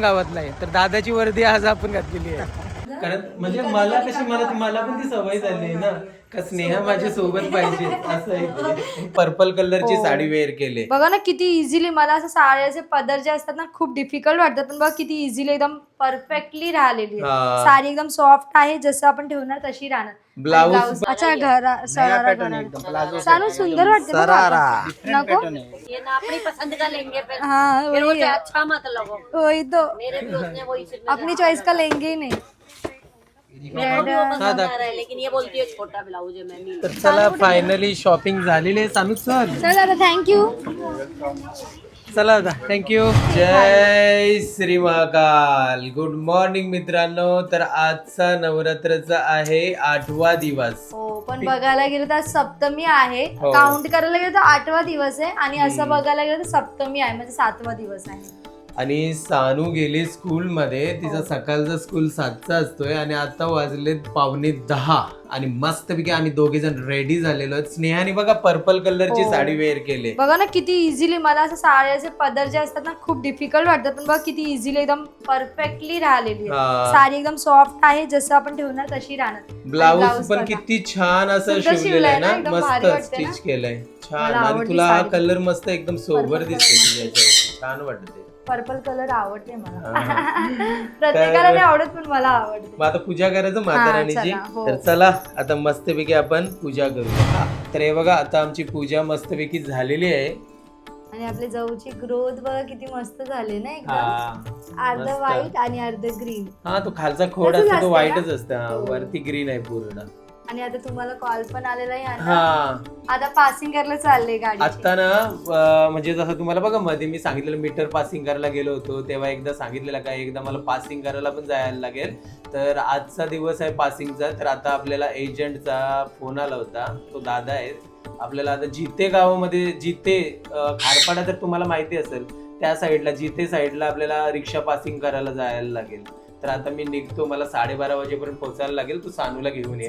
गावातला आहे तर दादाची वर्दी आज आपण घातलेली आहे. कारण म्हणजे मला कशी मला मला पण ती सवय झाली आहे ना. का स्नेहा माझ्या सोबत पाहिजे. असं आहे पर्पल कलरची साडी वेअर केली. बघा ना किती इझिली मला असं साड्याचे पदर जे असतात ना खूप डिफिकल्ट वाटतात. पण बघा किती इझिली एकदम परफेक्टली राहिलेली हा. आहे साडी एकदम सॉफ्ट आहे जसं आपण ठेवणार तशी राहणार. Blouse Blouse- अच्छा घरा सरारा सानू सुंदर वाटते आता. नको. ये ना अपनी पसंद का लेंगे फिर? हाँ फिर वही मुझे है। अच्छा मत लगो। वही तो. मेरे भी उसने वही से अपनी चॉइस का लेंगे ही नहीं. रहा है लेकिन ये बोलती है छोटा ब्लाउज है मैं. नहीं तर चला फायनली शॉपिंग झालेली आहे सांगू चल चल दादा थँक्यू चला दादा थँक्यू जय श्री महाकाल. गुड मॉर्निंग मित्रांनो. तर आजचा नवरात्रचा आहे आठवा दिवस. हो पण बघायला गेलं तर आज सप्तमी आहे. हो. काउंट करायला गेलं तर आठवा दिवस आहे आणि असं बघायला गेलं तर सप्तमी आहे म्हणजे सातवा दिवस आहे. आणि सानू गेली स्कूलमध्ये. तिचा सकाळचा स्कूल सातचा असतोय आणि आता वाजले पावणे दहा. आणि मस्तपैकी आम्ही दोघे जण रेडी झालेलो आहेत. स्नेहाने बघा पर्पल कलरची हो. साडी वेअर केली. बघा ना किती इझिली मला असं साड्याचे पदर जे असतात ना खूप डिफिकल्ट वाटतात. पण बघा किती इझिली एकदम परफेक्टली राहिलेली आहे. हा. साडी एकदम सॉफ्ट आहे जसं आपण ठेवणार तशी राहणार. ब्लाऊज पण बघा. किती छान असं सुंदर शिवलेलं आहे शिवलंय ना, ना? एकदम भारी मस्त वाटतंय. स्टिच केलंय. छान. मला आणि आवडली तुला हा साडी. कलर मस्त एकदम सोबर दिसते. छान वाटते पर्पल कलर आवडते मला. प्रत्येकाला नाही आवडत पण मला आवडते मग आता पूजा करायचं माता राणीची हो. तर चला आता मस्तपैकी आपण पूजा करूया तर हे बघा आता आमची पूजा मस्तपैकी झालेली आहे आणि आपल्या जवळची ग्रोथ बघा किती मस्त झाली ना एकदम अर्ध. व्हाईट आणि अर्ध ग्रीन हा तो खालचा खोड असतो तो व्हाईटच? असतं हो. वरती ग्रीन आहे पूर्ण आणि आता तुम्हाला कॉल पण आलेला आहे आणि हा. आता पासिंग करायला चालले गाडी आता ना अं, म्हणजे जसं तुम्हाला बघा मध्ये मी सांगितलेलं मीटर पासिंग करायला गेलो होतो तेव्हा एकदा सांगितलेलं काय एकदा मला पासिंग करायला पण जायला लागेल. तर आजचा दिवस आहे पासिंगचा तर आता आपल्याला एजंटचा फोन आला होता तो दादा आहे. आपल्याला आता जिते गावामध्ये जिते अं, खारपाडा तर तुम्हाला माहिती असेल त्या साईडला जिते साईडला आपल्याला रिक्षा पासिंग करायला जायला लागेल. तर आता मी निघतो मला साडेबारा वाजेपर्यंत पोहोचायला लागेल तू सानूला घेऊन ये.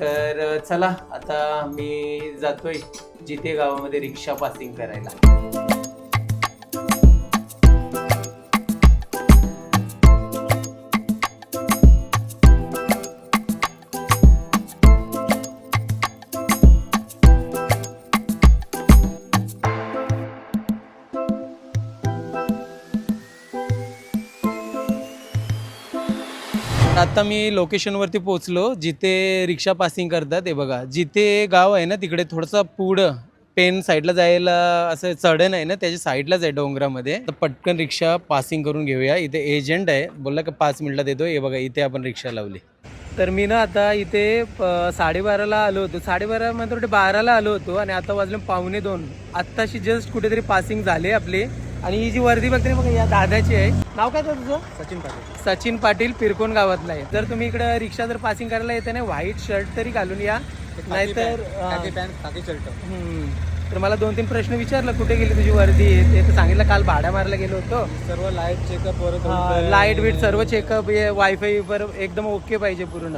तर चला आता मी जातोय जिथे गावामध्ये रिक्षा पासिंग करायला. आता मी लोकेशनवरती पोहोचलो जिथे रिक्षा पासिंग करतात हे बघा. जिथे गाव आहे ना तिकडे थोडंसं पुढं पेन साईडला जायला असं चढण आहे ना त्याच्या साईडलाच आहे डोंगरामध्ये. तर पटकन रिक्षा पासिंग करून घेऊया. इथे एजंट आहे. बोलला का पाच मिनिटात येतो हे बघा इथे आपण रिक्षा लावली. तर मी ना आता इथे साडेबाराला आलो होतो. साडेबारा म्हणजे बाराला आलो होतो. आणि आता वाजले पावणे दोन. आत्ताशी जस्ट कुठेतरी पासिंग झाले आपली. आणि ही जी वर्दी बघते बघा या दादाची आहे. नाव काय तुझं? सचिन पाटील. सचिन पाटील पिरकोन गावातला आहे. जर तुम्ही इकडे रिक्षा जर पासिंग करायला येते ना व्हाईट शर्ट तरी घालून या. नाहीतर. तर मला दोन तीन प्रश्न विचारलं कुठे गेली तुझी वर्दी? ते तर सांगितलं काल भाड्या मारायला गेलो होतो. सर्व लाइट चेकअप लाइट बीट सर्व चेकअप वायफाय वर एकदम ओके पाहिजे पूर्ण.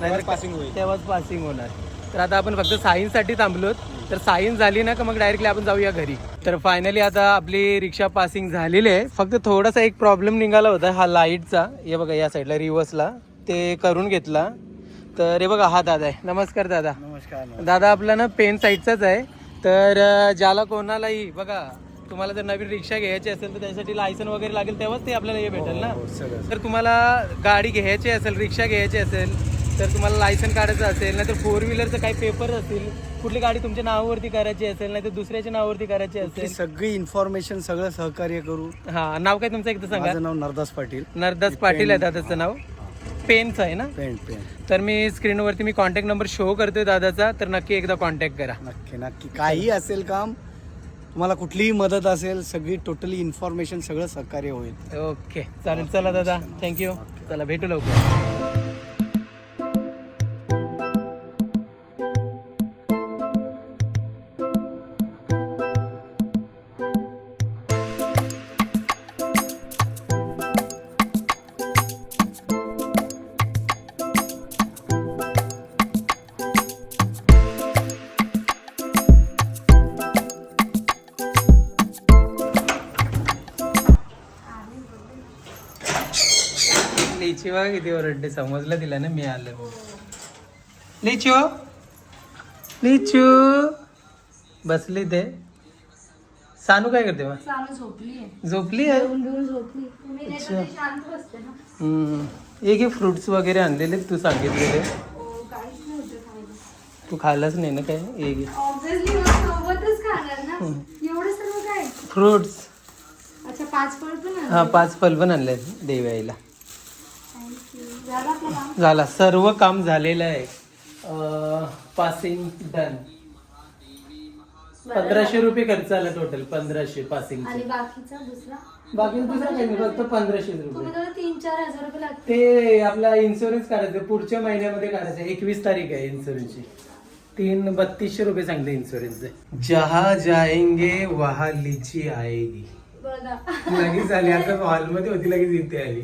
नाहीतर पासिंग होईल. तेव्हाच पासिंग होणार. तर आता आपण फक्त सायन्ससाठी थांबलोत. तर सायन्स झाली ना का मग डायरेक्टली आपण जाऊया घरी. तर फायनली आता आपली रिक्षा पासिंग झालेली आहे. फक्त थोडासा एक प्रॉब्लेम निघाला होता हा लाईटचा हे बघा या साईडला रिव्हर्सला ते करून घेतला. तर हे बघा हा दादा आहे. नमस्कार दादा. नमस्कार दादा आपला ना पेन साईडचाच आहे. तर ज्याला कोणालाही बघा तुम्हाला जर नवीन रिक्षा घ्यायची असेल तर त्यासाठी लायसन वगैरे लागेल तेव्हाच ते आपल्याला हे भेटेल ना. सगळं. तर तुम्हाला गाडी घ्यायची असेल रिक्षा घ्यायची असेल तर तुम्हाला लायसन काढायचं असेल नाहीतर फोर व्हीलरचं काही पेपर असतील कुठली गाडी तुमच्या नावावरती करायची असेल नाहीतर दुसऱ्याच्या नावावरती करायची असेल. सगळी इन्फॉर्मेशन सगळं सहकार्य करू. हा नाव काय तुमचं एकदा सांगा. माझं नाव नरदास पाटील. नरदास पाटील आहे दादाचं नाव. पेनचं आहे ना? पेंट पेंट तर मी स्क्रीनवरती मी कॉन्टॅक्ट नंबर शो करतोय दादाचा तर नक्की एकदा कॉन्टॅक्ट करा. नक्की नक्की. काही असेल काम तुम्हाला कुठलीही मदत असेल सगळी टोटली इन्फॉर्मेशन सगळं सहकार्य होईल. ओके चालेल चला दादा. थँक्यू चला भेटू लवकर. लिची बघा किती ओरडते समजलं तिला ना मी आलं. लिचू लिचू बसली ते. सानू काय करते मग झोपली आहे. ती. एक एक फ्रुट्स वगैरे आणलेले तू सांगितलेले. हो तू खाल्लंच नाही ना काय? एक फ्रुट्स अच्छा पाच फळ पण आहे हा पाच फल पण आणले थँक्यू झालं सर्व काम झालेलं आहे. पासिंग डन पंधराशे रुपये खर्च आला टोटल पंधराशे पासिंग आणि बाकीचा दुसरा? बाकी दुसरं काही नाही फक्त पंधराशे रुपये. तुम्ही तीन चार हजार रुपये ते आपला इन्शुरन्स काढायचं पुढच्या महिन्यामध्ये काढायचं एकवीस तारीख आहे इन्शुरन्सची तीन बत्तीसशे रुपये सांगते इन्शुरन्स जहा जाएंगे वहा लिची आएगी. बघा. लगेच आली आता हॉलमध्ये होती लगेच इथे आली.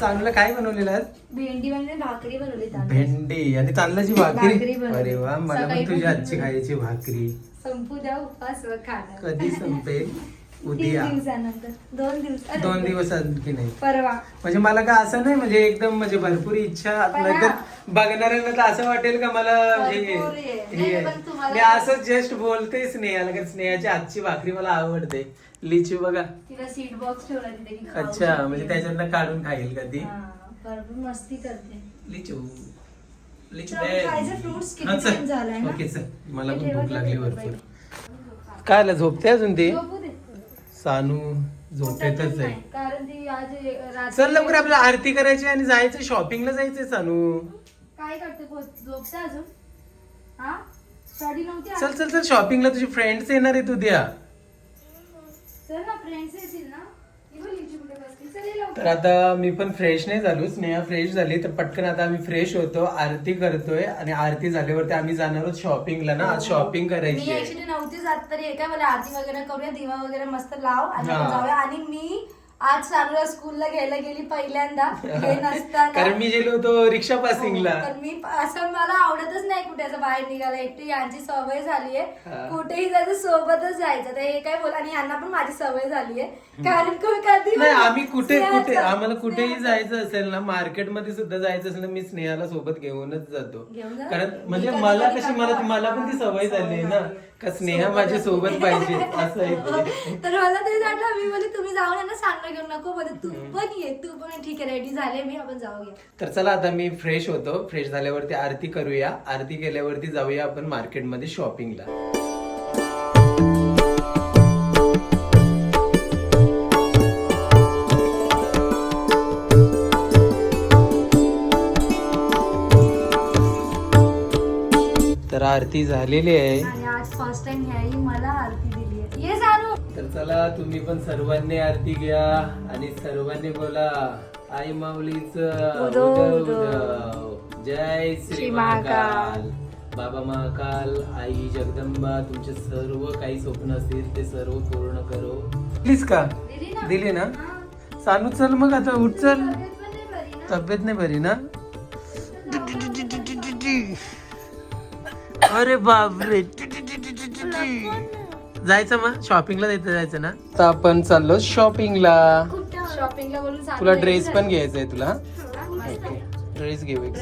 चांगलं काय बनवलेलं आज? भेंडी भाकरी बनवली तांदूळ भेंडी. आणि तांदळाची भाकरी? भाकरी बनवली. अरे वा मला सकाळी पण तुझी पण आजची खायची भाकरी. संपू द्या उपवास व खाणार कधी संपेल तीन उद्या. दिवसानंतर. दोन दिवस. अरे, दोन दिवस आणखी नाही? परवा. म्हणजे मला का असं नाही म्हणजे एकदम म्हणजे भरपूर इच्छा पण नाहीतर हा. बघणाऱ्यांना तर असं वाटेल का मला भरपूर आहे. हे नाही, आहे. पण तुम्हाला- मी असं जस्ट बोलते स्नेहाला कारण स्नेहाची आजची भाकरी मला आवडते. लिची बघा. तिला सीट बॉक्स ठेवला तिथे की खाऊ अच्छा शकते. म्हणजे त्याच्यातनं काढून खाईल का ती? हा, भरपूर मस्ती करते. लिचू. लिचू चल, दे. खायचं fruits किती हा, चल. time झालाय ना? ओके चल. मला पण भूक लागली भरपूर. झोपते अजून ती? झोपू दे. सानू झोपेतच आहे. नाही, कारण ती आज रात्री- चल लवकर आपल्याला आरती करायची आणि जायचं शॉपिंगला जायचंय सानू. काय करते पोच- झोपते अजून? हा? स्टडी नव्हती आज? चल चल चल शॉपिंगला तुझे फ्रेंड्स येणार आहे उद्या चल ना फ्रेंड्स येतील ना. ही बघ लिंची कुठे बसली. चल ये लवकर. तर आता मी पण फ्रेश नाही झालो स्नेहा फ्रेश झाली. तर पटकन आता आम्ही फ्रेश होतो आरती करतोय. आणि आरती झाल्यावरती आम्ही जाणार आहोत शॉपिंगला ना. आज शॉपिंग करायची मी आहे. ऍक्च्युली नव्हती जात तरी एका मला आरती वगैरे करूया दिवा वगैरे मस्त लाव. आणि आपण हा. जाऊया. आणि मी आज चालूला स्कूलला घ्यायला गेली पहिल्यांदा. हे नसताना. कारण मी गेलो होतो रिक्षा पासिंगला हो, तर मी असं मला आवडतच नाही कुठे असं बाहेर निघायला. एकटी यांची सवय झालीये हा. कुठेही जायचं सोबतच जायचं. तर हे काय बोल आणि यांना पण माझी सवय झालीये कारण को- कधी नाही आम्ही कुठे स्नेहाचं- कुठे आम्हाला कुठेही स्नेहाचं- जायचं असेल ना मार्केटमध्ये सुद्धा जायचं असेल ना मी स्नेहाला सोबत घेऊनच जातो. घेऊन जा? कारण मी म्हणजे कधी- मला कधी कशी मला. मला पण ती सवय झाली आहे ना. का स्नेहा माझ्या. सोबत पाहिजे असं आहे ते. तर मला ते वाटलं मी बोलले तुम्ही जाऊ ना सांगणं घेऊन नको बोलले तू पण ये तू पण ठीक आहे रेडी झाले मी आपण जाऊया. तर चला आता मी फ्रेश होतो. फ्रेश झाल्यावरती आरती करूया. आरती केल्यावरती जाऊया आपण मार्केटमध्ये शॉपिंगला तर आरती झालेली आहे. आणि आज फर्स्ट टाइम ह्याही मला आरती दिली आहे. ये जानू. तर चला तुम्ही पण सर्वांनी आरती घ्या आणि सर्वांनी बोला आई माऊलीच उदो, उदो. जय श्री श्री महाकाल. महाकाल. बाबा महाकाल आई जगदंबा तुमचे सर्व काही स्वप्न असतील ते सर्व पूर्ण करो. प्लीज का? दिली ना. दिली ना? हा. चालू चल मग आता उठ चल. तब्येत पण नाही बरी ना? तब्येत नाही बरी ना? अरे बापरे. जायचं मग? शॉपिंगला जायचं जायचं ना? तर आपण चाललो शॉपिंगला शॉपिंगला बोलून सांग तुला ड्रेस पण. घ्यायचा आहे तुला हा. ड्रेस घेऊ एक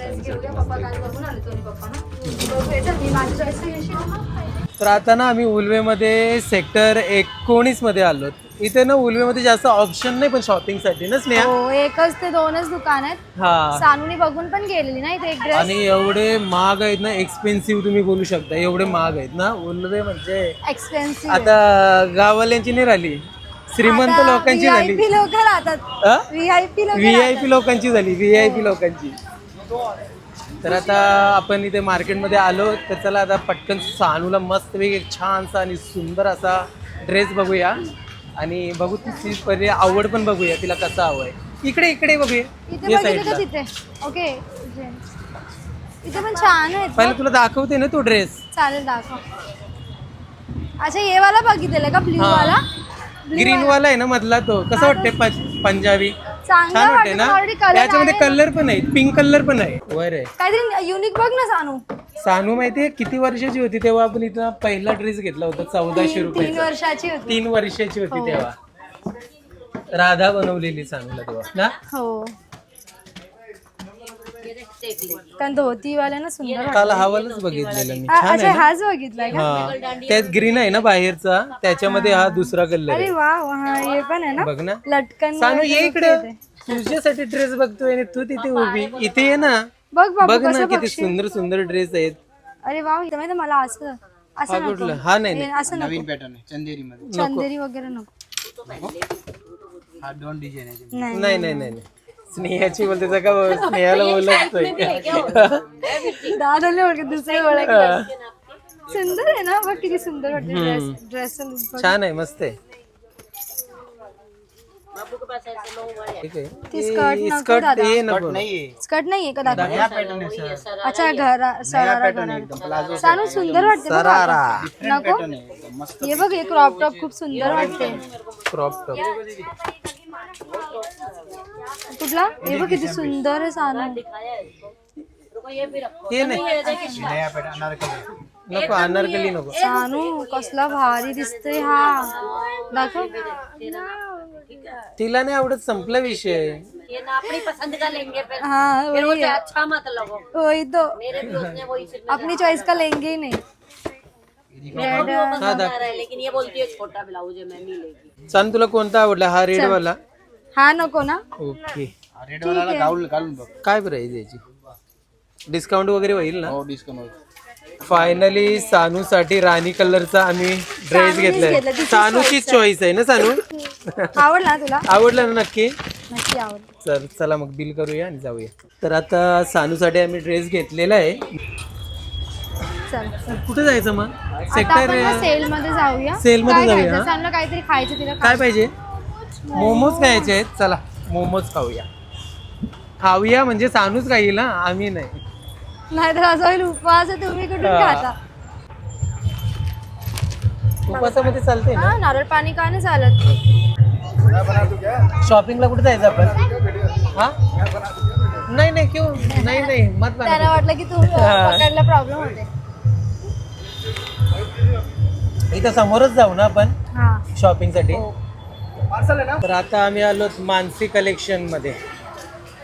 तर आता ना आम्ही उलवेमध्ये सेक्टर एकोणीसमध्ये आलो इथे ना उलवेमध्ये जास्त ऑप्शन नाही पण शॉपिंगसाठी ना स्नेहा? हो एकच ते दोनच दुकान आहेत. हा. सानूनी बघून पण गेलेली ना इथे एक ड्रेस आणि एवढे महाग आहेत ना एक्सपेन्सिव्ह तुम्ही बोलू शकता. एवढे महाग आहेत ना उलवे म्हणजे एक्सपेन्सिव्ह आता गाववाल्यांची नाही राहिली श्रीमंत लोकांची झाली. लोक राहतात. व्हीआयपी लोक व्ही आय पी लोकांची झाली व्ही आय पी लोकांची. तर आता आपण इथे मार्केटमध्ये आलो तर चला आता पटकन सानूला मस्तपैकी एक छानसा आणि सुंदर असा ड्रेस बघूया. आणि बघू तिची पहिले आवड पण बघूया तिला कसा हवाय. इकडे इकडे बघूया. या साईडला तिथे ओके इथे. पण छान आहेत पहिले तुला दाखवते ना तो ड्रेस चालेल दाखव. अच्छा ये वाला बघितलेला का? ब्ल्यू. वाला? ग्रीन वाला. आहे ना मधला तो. कसा वाटते पंजाबी? चांगला वाटते ना? त्याच्यामध्ये. कलर पण आहे पिंक कलर पण आहे. वर आहे. काहीतरी युनिक बघ ना सानू. सानू माहितीये किती वर्षाची होती तेव्हा आपण इथं पहिला ड्रेस घेतला होता चौदाशे तीन तीन रुपये वर्षाची होती. तीन वर्षाची होती हो. तेव्हा. राधा बनवलेली सानूला तेव्हा ना? हो. कारण धोतीवाले ना सुंदर. काल हवालच बघितलेलं मी. छान अच्छा आहे ना? हाच बघितलाय का? हा. त्यात ग्रीन आहे ना बाहेरचा? त्याच्यामध्ये हा दुसरा कलर अरे आहे वा हा हे पण आहे ना? बघ ना. लटकन सानू वगैरे ये इकडे. येते. तुझ्यासाठी ड्रेस बघतोय आणि तू तिथे उभी. इथे ये ना. बघ बाबू बघ ना कसं किती सुंदर सुंदर ड्रेस आहेत. अरे वा इथं माहिती मला असं असं हा कुठला? हा नाही हे नाही असं नको. पॅटर्न आहे. चंदेरी मध्ये चंदेरी वगैरे नको. हा दोन डिझाईन आहे. नाही. नाही नाही नाही नाही. स्नेहाची बोलते का स्नेहाला बोलतोय दादाला ओळख दुसरे ओळखलं सुंदर आहे ना बघ किती सुंदर वाटते ड्रेस ड्रेस छान आहे मस्त आहे. है स्कर्ट नाहीये. स्कर्ट नाहीये का सर. अच्छा घरा सरारा सानू सुंदर वाटते सरारा नको? हे बघ हे क्रॉप टॉप खूप सुंदर वाटते. क्रॉप टॉप कुठला? हे बघ किती सुंदर आहे सानू. दिखाया है इसको रुको ये भी रखो हे नाही. ये देखिए नया पॅटर्न अनारकली नको अनारकली नको. सानू कसला भारी दिसतोय हा. दाखव. तिला नाही आवडत संपला विषय. ये ना अपनी पसंद का लेंगे फिर हा फिर वही है अच्छा मत लगो. वही तो. मेरे भी उसने वही सिर्फ अपनी चॉइस का लेंगे ही नहीं. रेड वो पसंद आ रहा है लेकिन ये बोलती है छोटा ब्लाउज है मैं नहीं लेगी तुला कोणता आवडला? हा रेड वाला हा नको ना. ओके. रेड वाला गाऊन घालून बघ. काय प्राइस याची डिस्काउंट वगैरे होईल ना? हो डिस्काउंट फायनली सानू साठी राणी कलरचा आम्ही ड्रेस घेतला, घेतलाय. तिचीच सानूची चॉईस आहे. ना सानू? आवडला ना तुला? आवडला ना नक्की? नक्की आवडला. चल चला मग बिल करूया आणि जाऊया. तर आता सानूसाठी आम्ही ड्रेस घेतलेला आहे. चल कुठे जायचं मग? आता सेक्टर आपण सेल मध्ये जाऊया. सेल मध्ये काय जाऊया, खायचं? हा? काहीतरी खायचं तिला काय पाहिजे? मोमोज खायचे आहेत. चला मोमोज खाऊया. खाऊया म्हणजे सानूच खाईल ना आम्ही नाही. नाही तर असं होईल उपवास आहे, तुम्ही कुठून हा. खाता? उपासामध्ये चालते ना? हा नारळ पाणी का नाही चालत? शॉपिंगला कुठे जायचं आपण? हा? नाही नाही क्यों? नाही नाही मत. त्यांना वाटलं की तू हा. पकडला प्रॉब्लेम होते. इथं समोरच जाऊ ना आपण? हा. शॉपिंगसाठी तर आता आम्ही आलो मानसी कलेक्शनमध्ये.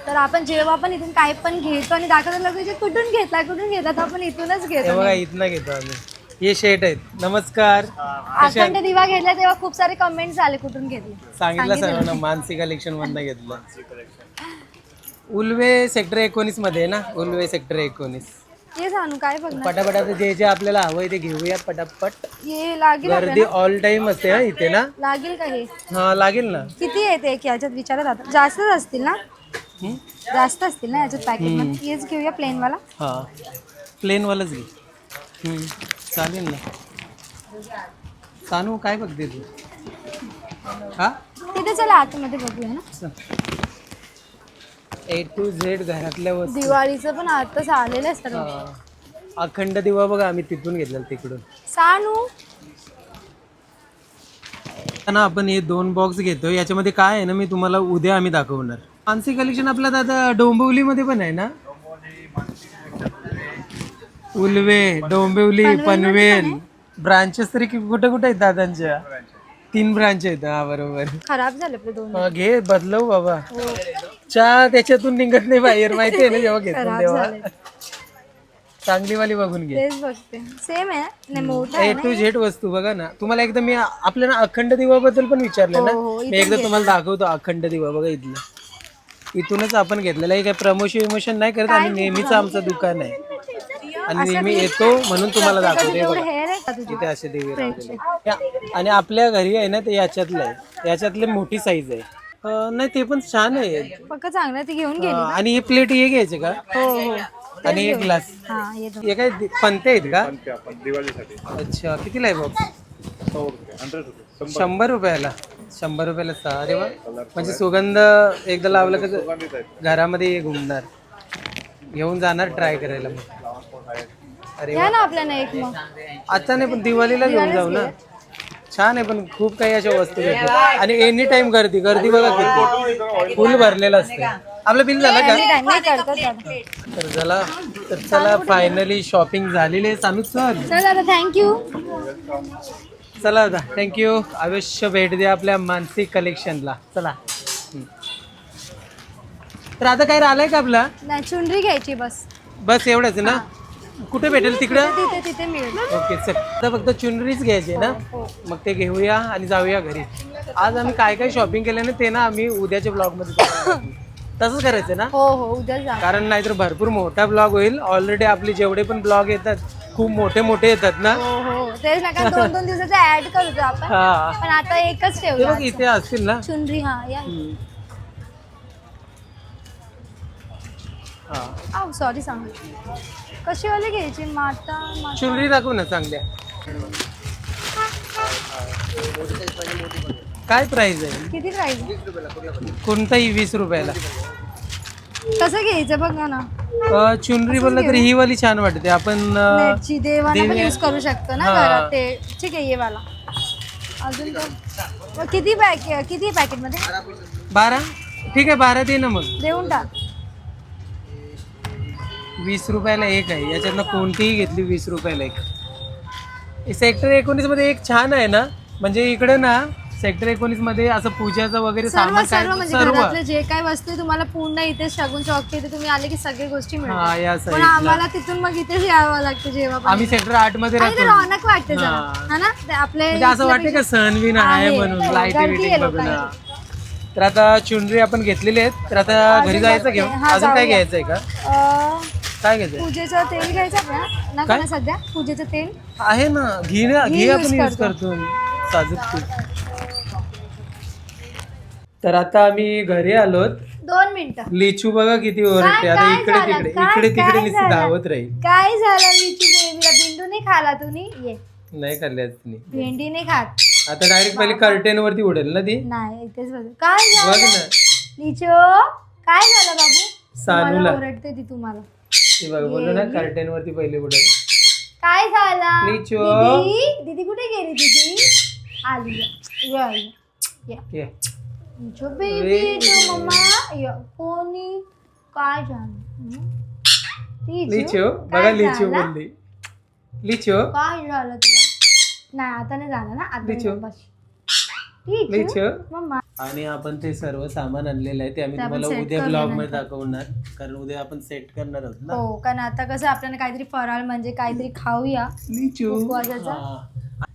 तर आपण जेव्हा पण इथून काय पण घेतो आणि दाखवतो लगेच कुठून घेतला कुठून घेतला तर आपण इथूनच हे घेतो बघा इथनं घेतो आम्ही. हे शेट आहेत. नमस्कार. अखंड दिवा घेतला तेव्हा खूप सारे कमेंट्स आले कुठून घेतले. सांगितलं सर्वांना मानसी कलेक्शन मधनं घेतलं. उल्वे सेक्टर एकोणीसमध्ये आहे ना? उल्वे सेक्टर एकोणीस. ये सांगू काय बघणार? पटापट आता जे जे आपल्याला हवंय ते घेऊया पटापट. ये लागेल गर्दी आपल्याला? ऑल टाइम असते हा इथे ना? लागेल का हे? हा लागेल ना. किती येते एक याच्यात विचारत आता? जास्तच असतील ना? हम्म? जास्त असतील ना याच्यात पॅकेट हेच घेऊया प्लेन वाला हा. प्लेन वालाच घे. हम्म, चालेल ना. सानू काय बघते तू? हा? तिथे चला आतमध्ये बघूया ना. ए टू झेड घरातल्या वस्तू. दिवाळीचं पण आताच आलेलं आहे सर्व हा. अखंड दिवा बघा आम्ही तिथून घेतलेला तिकडून. सानू? ना आपण हे दोन बॉक्स घेतो याच्यामध्ये काय आहे ना मी तुम्हाला उद्या आम्ही दाखवणार. मानसी कलेक्शन आपल्या दादा डोंबिवलीमध्ये पण आहे ना? उलवे डोंबिवली पनवेल. ब्रांचेस तरी कि- कुठे कुठे आहेत दादांच्या? तीन ब्रांच आहेत हा बरोबर. खराब झाले आपले दोन. हा, घे बदलव बाबा. चहा त्याच्यातून निघत नाही बाहेर माहिती आहे ना जेव्हा घेतो खराब तेव्हा. झाले. चांगली वाली बघून घे. तेच बघते. सेम आहे नाही मोठा ए टू झेड वस्तू बघा ना. तुम्हाला एकदा मी आपल्याला अखंड दिवाबद्दल पण विचारलं ना. हो, हो, मी एकदा तुम्हाला दाखवतो अखंड दिवा बघा इथलं. इथूनच आपण घेतलेलं आहे. काही प्रमोशन विमोशन नाही करत. आणि नेहमीच आमचं दुकान आहे. आणि नेहमी येतो म्हणून तुम्हाला दाखवतो हे बघा. इथे असे दिवे या- आणि आपल्या घरी आहे ना ते याच्यातलं आहे. याच्यातले मोठी साईज आहे. अं, नाही ते पण छान आहे. पक्क चांगलं आहे, ती घेऊन गेली अं, आणि हे प्लेट हे घ्यायचे का? हो हो. आणि एक ग्लास हा हे काय दि- पंते आहेत का? अच्छा कितीला आहे बॉक्स शंभर. रुपयाला. शंभर रुपयाला सहा. अरे वा. म्हणजे सुगंध एकदा लावलं का घरामध्ये हे घुमणार. घेऊन जाणार ट्राय करायला. मग अरे घ्या ना आपल्याला एक मग. आता नाही पण दिवाळीला घेऊन जाऊ ना. छान आहे पण खूप काही अशा वस्तू भेटतात. आणि एनी टाइम गर्दी गर्दी बघा किती. फुल भरलेलं असते आपलं बिल झालं का? नाही दादा. तर चला तर चला फायनली शॉपिंग झालेली आहे चल दादा थँक्यू चला दादा थँक्यू अवश्य भेट द्या आपल्या मानसिक कलेक्शनला चला. हम्म. तर आता काय राहिलंय का आपला? नाही चुनरी घ्यायची बस. बस एवढंच ना? कुठे भेटेल तिकडं? तिथे तिथे मिळेल. ओके चल. आता फक्त चुनरीच घ्यायची ना? हो. मग ते घेऊया आणि जाऊया घरी. आज आम्ही काय काय शॉपिंग केलं ना ते ना आम्ही उद्याच्या ब्लॉगमध्ये आहोत. तसंच करायचं ना? हो हो उद्या जा. कारण नाहीतर भरपूर मोठा ब्लॉग होईल. ऑलरेडी आपले जेवढे पण ब्लॉग येतात खूप मोठे मोठे येतात ना? हो हो. तेच नका दोन दोन दिवसाचं ऍड करतो आपण. हा. पण आता एकच ते ठेवलं. बघ इथे असतील ना? चुनरी हा या. हम्म. हा. सॉरी सांग. कशी वाली घ्यायची? माता माता. चुनरी दाखव ना चांगल्या. काय प्राइस आहे? किती प्राइस कोणताही वीस रुपयाला. कसं घ्यायचं बघा ना. अ, चुनरी बोललं तर ही वाली छान वाटते. आपण अ, नेटची पण देवी- यूज करू शकतो ना हा. घरात ते. ठीक आहे ये वाला अजून? मग किती पॅक किती पॅकेटमध्ये बारा? ठीक आहे बारा दे ना मग. देऊन टाक. वीस रुपयाला एक आहे. याच्यातनं कोणतीही घेतली वीस रुपयाला एक. सेक्टर एकोणीसमध्ये एक छान आहे ना? म्हणजे इकडे ना सेक्टर एकोणीसमध्ये असं पूजाचं वगैरे सर्व सर्व म्हणजे घरातले जे काय वस्तू तुम्हाला पूर्ण इथे शगून चौक इथे तुम्ही आले की सगळे गोष्टी हा मिळतात या पण साईडला आम्हाला तिथून मग इथेच यावं लागतं जेव्हा पण. आम्ही सेक्टर आठमध्ये आणि ते राहतो. रौनक वाटते जरा. हा. हा ना? ते आपले म्हणजे असं वाटतं का सण बिन आहे आहे. म्हणून लाइट गर्दी आहे बिटिंग बघून लोकांची. तर आता चुनरी आपण घेतलेली आहेत. तर आता घरी जायचं. घेऊन हा, अजून काय जाऊया. घ्यायचंय का? अं, काय घ्यायचंय पूजेचं तेल घ्यायचं आपल्याला नको काय? ना सध्या? पूजेचं तेल? आहे ना. घी ना. घी घी आपण use यूज करतो. करतो. साजूक तूप. तर आता आम्ही घरी आलोत. दोन मिनिटं. लिचू बघा किती ओरडते काय- आता काय इकडे झालं? तिकडे. काय- इकडे तिकडे काय नुसती झालं? धावत राहील. काय झालं लिचू बेबीला भेंडू नाही खाला तुम्ही? ये. नाही खाल्ली आज तिने भेंडी नाही खात. आता डायरेक्ट पहिले कर्टेन वरती उडेल ना ती? नाही इथेच बघ. काय बघ झालं? ना. लिचो काय झालं बाबू? सानूला. तुम्हाला ओरडते ती तुम्हाला. बघ बोललो ना कर्टेन वरती पहिले उडेल काय झालं? लिचो. दीदी दीदी कुठे गेली दीदी? आली. या, या, या. ये. लिचो बेबी तो मम्मा या. कोणी? काय झालं? लिचो बघा काय लिचो झालं? बोलली. लिचो काय झालं तुला? नाही आता नाही झालं ना? आता लिचो. नाही बस. लिचो लिचो मम्मा आणि आपण ते सर्व सामान आणलेलं आहे ते आम्ही ते आपण तुम्हाला set उद्या ब्लॉगमध्ये. दाखवणार कारण उद्या आपण सेट करणार आहोत ना हो कारण आता कसं आपल्याला काहीतरी फराळ म्हणजे काहीतरी खाऊया उपवासाचा? हा.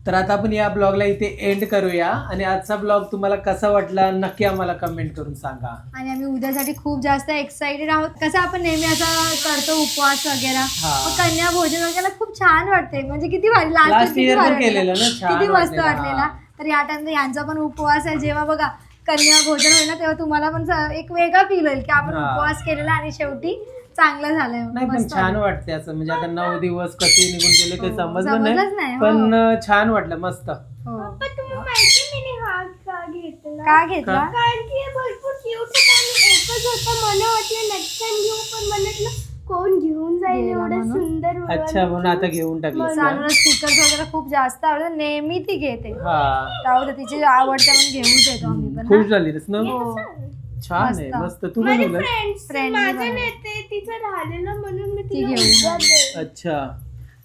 तर आता आपण या ब्लॉगला इथे एंड करूया आणि आजचा ब्लॉग तुम्हाला कसा वाटला नक्की आम्हाला कमेंट करून सांगा आणि आम्ही उद्यासाठी खूप जास्त एक्साइटेड आहोत कसं आपण नेहमी असं करतो उपवास वगैरे हा. मग कन्या भोजन वगैरे खूप छान वाटते म्हणजे किती भारी Last लास्ट year पण केलेलं. ना, छान किती मस्त वाटलेलं, वाटलेला. तर या टाइम यांचा पण उपवास आहे जेव्हा बघा कन्या भोजन होईल ना तेव्हा तुम्हाला पण स- एक वेगळा फील होईल की आपण हा. उपवास केलेला आणि शेवटी चांगलं झालंय नाही पण मस्त छान. वाटते असं म्हणजे आता नऊ दिवस कसे निघून गेले ते हो, समजलं समजलंच नाही नाही, हो. पण अं, छान वाटलं मस्त हो. का घेतला का घेतला कारण की हे भरपूर क्यूट होता आणि एकच होता मला वाटलं नक्की घेऊ पण म्हणलं कोण घेऊन जाईल गेला एवढं म्हणून? सुंदर. अच्छा म्हणून आता घेऊन टाकलं सानूला स्टिकर्स वगैरे खूप जास्त आवडतात नेहमी ती घेते हा राहू दे तिची आवडते म्हणून घेऊन देतो आम्ही खुश ना. झालीस ना हो. छान आहे मस्त. तू माझे बनवलं फ्रेंड्स माझं बनवलं. नेते तिचं राहिलेलं म्हणून मी ती तिला घेऊन उद्या आली. देईन. अच्छा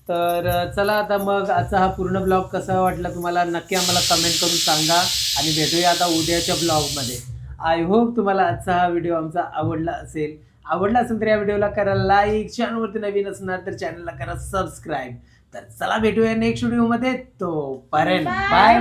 तर अं, चला आता मग आजचा हा पूर्ण ब्लॉग कसा वाटला तुम्हाला नक्की आम्हाला कमेंट करून सांगा आणि भेटूया आता उद्याच्या ब्लॉगमध्ये आय होप तुम्हाला आजचा हा व्हिडिओ आमचा आवडला असेल आवडला असेल तर या व्हिडिओला करा लाईक चॅनलवरती नवीन असणार तर चॅनलला करा सबस्क्राईब तर चला भेटूया नेक्स्ट व्हिडिओमध्ये तो पर्यंत बाय बाय